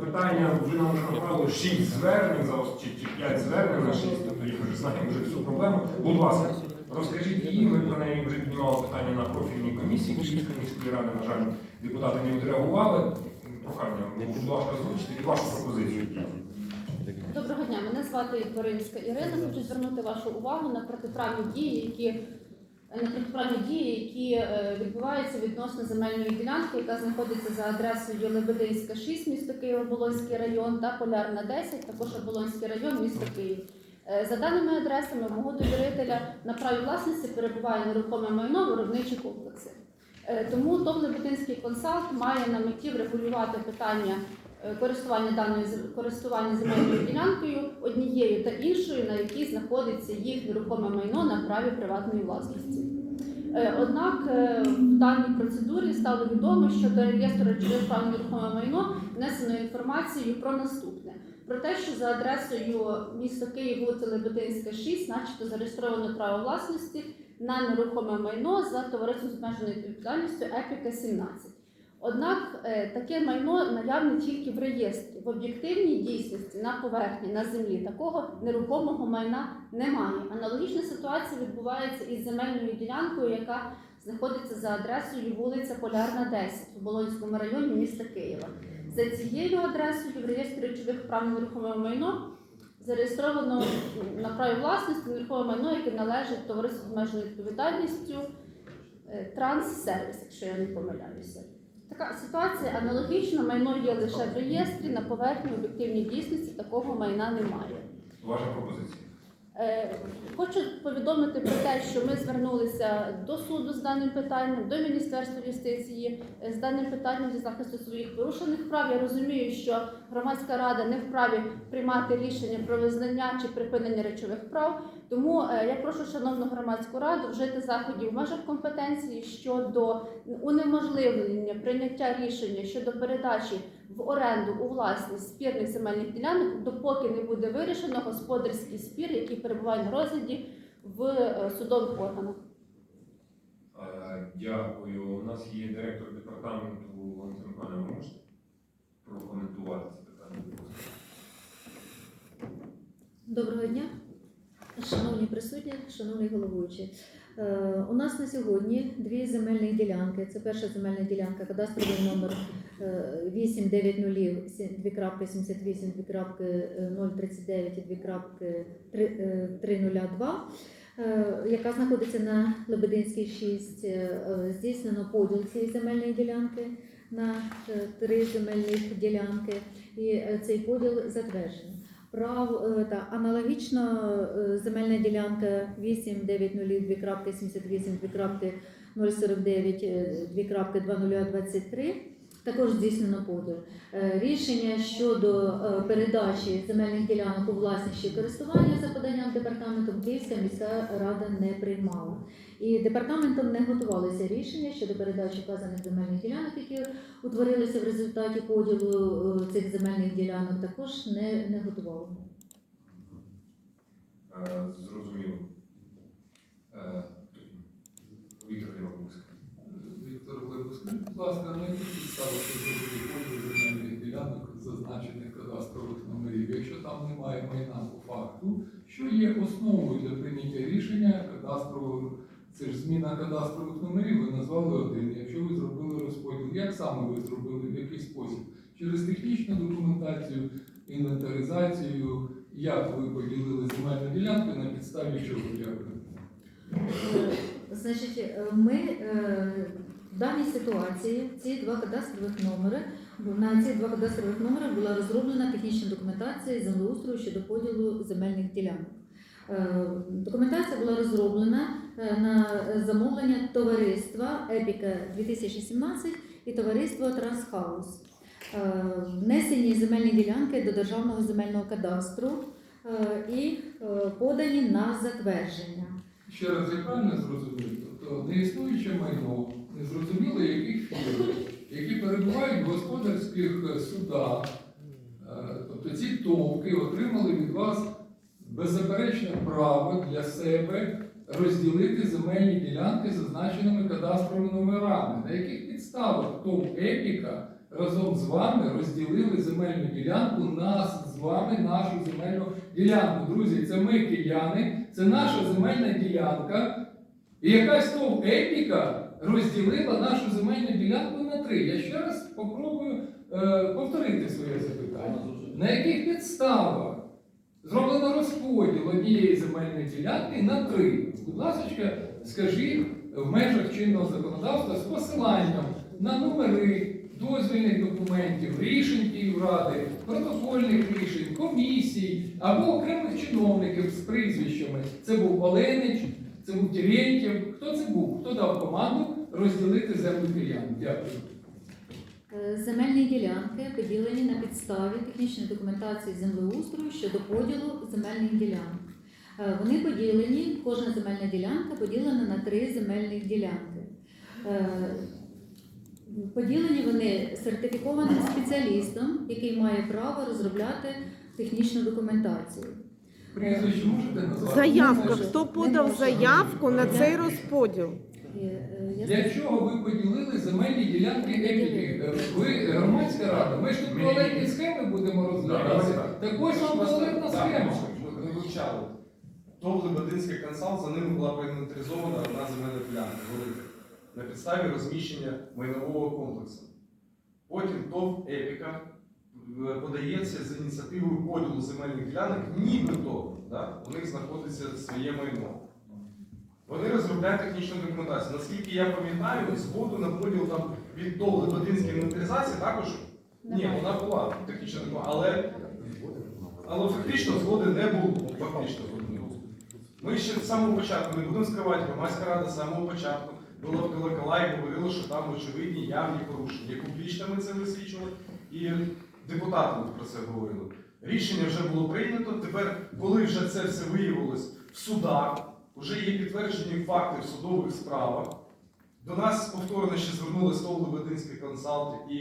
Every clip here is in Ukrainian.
Питання вже нам направили 6 звернень за чи, чи 5 звернень на 6, тобто їх вже знаємо вже всю проблему. Будь ласка, розкажіть її, ми про неї вже піднімали питання на профільній комісії, Київської міської ради, на жаль, депутати не відреагували. Прохання, будь ласка, озвучте і вашу пропозицію. Доброго дня, мене звати Боринська Ірина. Хочу звернути вашу увагу на протиправні дії, які на протиправні дії, які е, відбуваються відносно земельної ділянки, яка знаходиться за адресою Лебединська 6, місто Києво, Болонський район та Полярна 10, також Оболонський район, місто Київ. Е, За даними адресами, мого довірителя на праві власності перебуває нерухоме майно виробничі комплекси. Е, Тому ТОВ Лебединський консалт має на меті врегулювати питання користування даною користування земельною ділянкою однією та іншою, на якій знаходиться їх нерухоме майно на праві приватної власності. Е, Однак е, в даній процедурі стало відомо, що до реєстру речових прав на нерухоме майно внесено інформацію про наступне: про те, що за адресою місто Київ, вулиця Лебединська, 6, начебто зареєстровано право власності на нерухоме майно за товариством з обмеженою відповідальністю Епіка 17. Однак е, таке майно наявне тільки в реєстрі. В об'єктивній дійсності на поверхні на землі такого нерухомого майна немає. Аналогічна ситуація відбувається із земельною ділянкою, яка знаходиться за адресою вулиця Полярна 10 у Болонському районі міста Києва. За цією адресою в реєстрі речових прав на нерухоме майно зареєстровано на праві власності нерухоме майно, яке належить товариству з обмеженою відповідальністю е, Транссервіс, якщо я не помиляюся. Така ситуація аналогічна, майно є лише в реєстрі, на поверхні об'єктивній дійсності такого майна немає. Ваша пропозиція. Е, Хочу повідомити про те, що ми звернулися до суду з даним питанням, до Міністерства юстиції е, з даним питанням зі захисту своїх порушених прав. Я розумію, що громадська рада не вправі приймати рішення про визнання чи припинення речових прав. Тому е, я прошу шановну громадську раду вжити заходів в межах компетенції щодо унеможливлення прийняття рішення щодо передачі в оренду у власність спірних земельних ділянок, допоки не буде вирішено господарський спір, який перебуває на розгляді в е, судових органах. Дякую. У нас є директор департаменту Михайловна, можете прокоментувати це питання? Доброго дня, шановні присутні, шановний головуючий. Е, У нас на сьогодні дві земельні ділянки. Це перша земельна ділянка, кадастровий номер е, 890 2.78 і 2.039 е, яка знаходиться на Лебединській 6. Е, Здійснено поділ цієї земельної ділянки на е, три земельних ділянки, і е, цей поділ затверджено. Прав е, та аналогічно е, земельна ділянка 8.9.2.78.049.2023 також здійснено поділ. Е, Рішення щодо е, передачі земельних ділянок у власність користування за поданням департаментом Київська міська рада не приймала. І департаментом не готувалися рішення щодо передачі вказаних земельних ділянок, які утворилися в результаті поділу е, цих земельних ділянок, також не, не готували. Е, Зрозуміло. Віктор Європейський. Будь ласка, на які підстави ви зробили поділ земельних ділянок зазначених кадастрових номерів, якщо там немає майна по факту, що є основою для прийняття рішення кадастрового, це ж зміна кадастрових номерів, ви назвали один. Якщо ви зробили розподіл, як саме ви зробили, в який спосіб? Через технічну документацію, інвентаризацію, як ви поділили земельну ділянку, на підставі чого дякую? Е, Значить, е, ми е, даній ситуації ці два кадастрових номери на ці два кадастрових номери була розроблена технічна документація землеустрою щодо поділу земельних ділянок. Е, Документація була розроблена е, на замовлення товариства Епіка 2017 і товариства Трансхаус. Е, Внесені земельні ділянки до державного земельного кадастру і подані на затвердження. Ще раз я правильно зрозумів, тобто майно, незрозуміло яких фірм, які перебувають в господарських е, судах, Е, тобто ці товки отримали від вас беззаперечне право для себе розділити земельні ділянки зазначеними кадастровими номерами. На яких підставах ТОВ Епіка разом з вами розділили земельну ділянку, нас з вами, нашу земельну ділянку. Друзі, це ми кияни, це наша земельна ділянка. І якась то епіка розділила нашу земельну ділянку на три. Я ще раз попробую е, повторити своє запитання. На яких підставах зроблено розподіл однієї земельної ділянки на три? Будь ласка, скажіть в межах чинного законодавства з посиланням на номери дозвільних документів, рішень Київради, протокольних рішень, комісій або окремих чиновників з прізвищами. Це був Оленич, це був Терентьєв. Хто це був? Хто дав команду розділити землю киян? Дякую. Е, Земельні ділянки поділені на підставі технічної документації землеустрою щодо поділу земельних ділянок. Е, Вони поділені, кожна земельна ділянка поділена на три земельних ділянки. Е, Поділені вони сертифікованим спеціалістом, який має право розробляти технічну документацію. Прізвище можете назвати? Заявка. Хто подав заявку на цей розподіл? Е, я Для чого ви поділили земельні ділянки епіки? Е, Ви громадська рада. Ми ж тут туалетні схеми будемо розглядати. так. Ось вам туалетна схема. Ми вивчали. ТОВ Лебединський консалт, за ними була проінвентаризована одна земельна ділянка велика на підставі розміщення майнового комплексу. Потім ТОВ Епіка е, подається з ініціативою поділу земельних ділянок, нібито да, у них знаходиться своє майно. Вони розробляють технічну документацію. Наскільки я пам'ятаю, згоду на поділ там від ТОВ Лебединської інвентаризації також ні, вона була технічна документація, але але фактично згоди не було. Фактично не було. Ми ще з самого початку не будемо скривати, громадська рада з самого початку була в колокола і говорила, що там очевидні явні порушення. І Публічно ми це висвічували, і депутати про це говорили. Рішення вже було прийнято. Тепер, коли вже це все виявилось в судах, вже є підтверджені факти в судових справах. До нас повторно ще звернулися Лебединський консалт і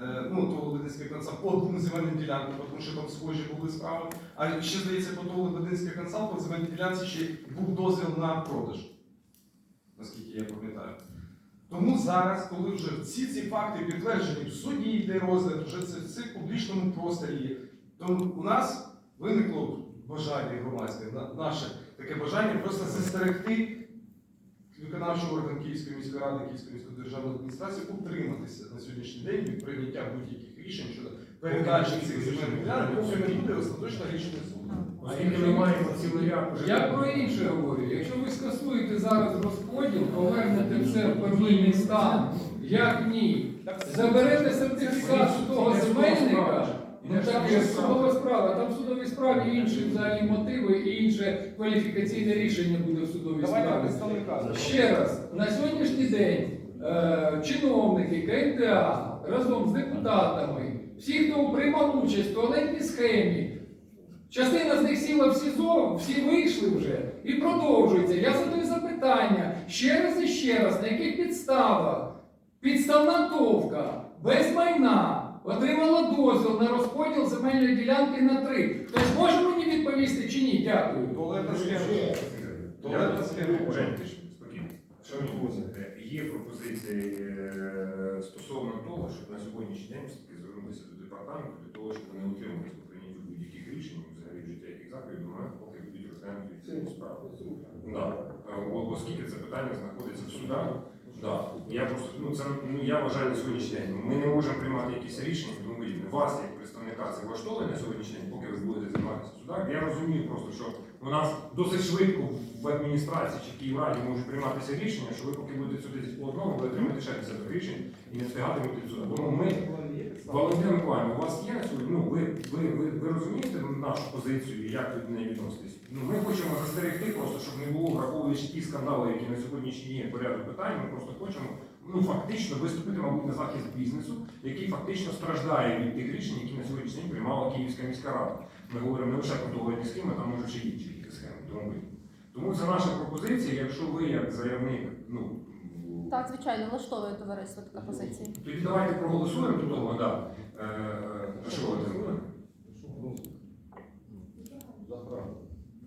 е, ну, Лебединський консалт по двом земельним ділянкам, тому що там схожі були справи. А ще здається, по Лебединський консалт по земельній ділянці ще був дозвіл на продаж, наскільки я пам'ятаю. Тому зараз, коли вже всі ці факти підтверджені в суді йде розгляд, вже це все в публічному просторі є, то у нас виникло бажання громадське, наше таке бажання просто застерегти виконавчий орган Київської міської ради, Київської міської державної адміністрації утриматися на сьогоднішній день від прийняття будь-яких рішень щодо передачі цих земельних ділянок, поки не буде остаточне рішення. Оскільки ми маємо цілий ряд уже. Я про інше говорю. Якщо ви скасуєте зараз розподіл, повернете все в первинний стан, як ні, заберете сертифікат з того земельника, ну так є судова справа, там в судовій справі інші взагалі мотиви і інше кваліфікаційне рішення буде в судовій справі. Ще раз, на сьогоднішній день е, чиновники КМДА разом з депутатами, всі, хто приймав участь в туалетній схемі, частина з них сіла в СІЗО, всі вийшли вже і продовжується. Я задаю запитання ще раз і ще раз, на яких підставах підставна товка без майна отримала дозвіл на розподіл земельної ділянки на три. Хтось може мені відповісти чи ні? Дякую. Туалетна схема. Туалетна схема. Жень, ти ж спокійно. Шановні друзі, є пропозиції е, стосовно того, щоб на сьогоднішній день все-таки звернутися до департаменту для того, щоб вони по прийнятті будь-яких рішень, заходів до моменту, поки будуть розглянути ці справи. Да. Е, о- Оскільки це питання знаходиться в судах, да. я просто ну це ну я вважаю на сьогоднішній день. Ми не можемо приймати якісь рішення, тому подібне. Вас як представника це влаштовує на сьогоднішній день, поки ви будете займатися в судах. Я розумію просто, що у нас досить швидко в адміністрації чи в Київраді можуть прийматися рішення, що ви поки будете судитись по одному, ви отримаєте ще 50 рішень і не встигатимете в суд. Тому ми Валентина Миколаївна, у вас є ну ви, ви, ви, ви розумієте нашу позицію як ви до неї відноситесь? Ну ми хочемо застерегти просто, щоб не було враховуючи ті скандали, які на сьогоднішній є порядок питань. Ми просто хочемо ну фактично виступити, мабуть, на захист бізнесу, який фактично страждає від тих рішень, які на сьогоднішній день приймала Київська міська рада. Ми говоримо не лише про договірні схеми, там може ще інші схеми. Тому це наша пропозиція. Якщо ви як заявник, ну Так, звичайно, влаштовує товариство така позиція. тоді давайте проголосуємо до того, да. Е, що ви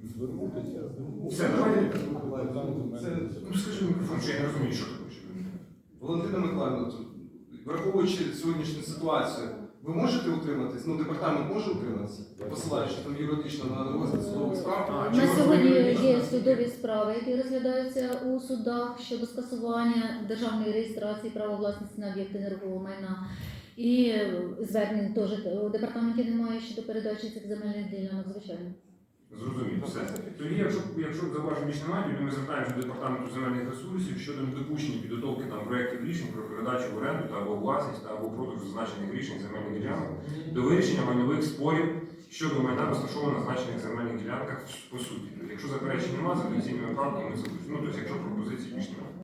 Звернутися, Все, давайте. Ну скажи мікрофон, що я не розумію, що ти хочеш. Валентина Миколаївна, враховуючи сьогоднішню ситуацію, ви можете утриматись? Ну, департамент може утриматися, посилаючи там юридично на розгляд судових справ. Чи можливо сьогодні є судові справи, які розглядаються у судах щодо скасування державної реєстрації права власності на об'єкти нерухомого майна. І е, звернень теж у департаменті немає щодо передачі цих земельних ділянок, звичайно. Зрозуміло, все. Тоді, якщо, якщо зауважень більш немає, то ми звертаємося до департаменту земельних ресурсів щодо недопущення підготовки там проєктів рішень про передачу в оренду та або власність та або продаж зазначених рішень земельних ділянок до вирішення майнових спорів щодо майна розташованих на значених земельних ділянках по суті. Якщо заперечень немає, за доцільними правками ми залишимо. Ну, тобто, якщо пропозиції більш.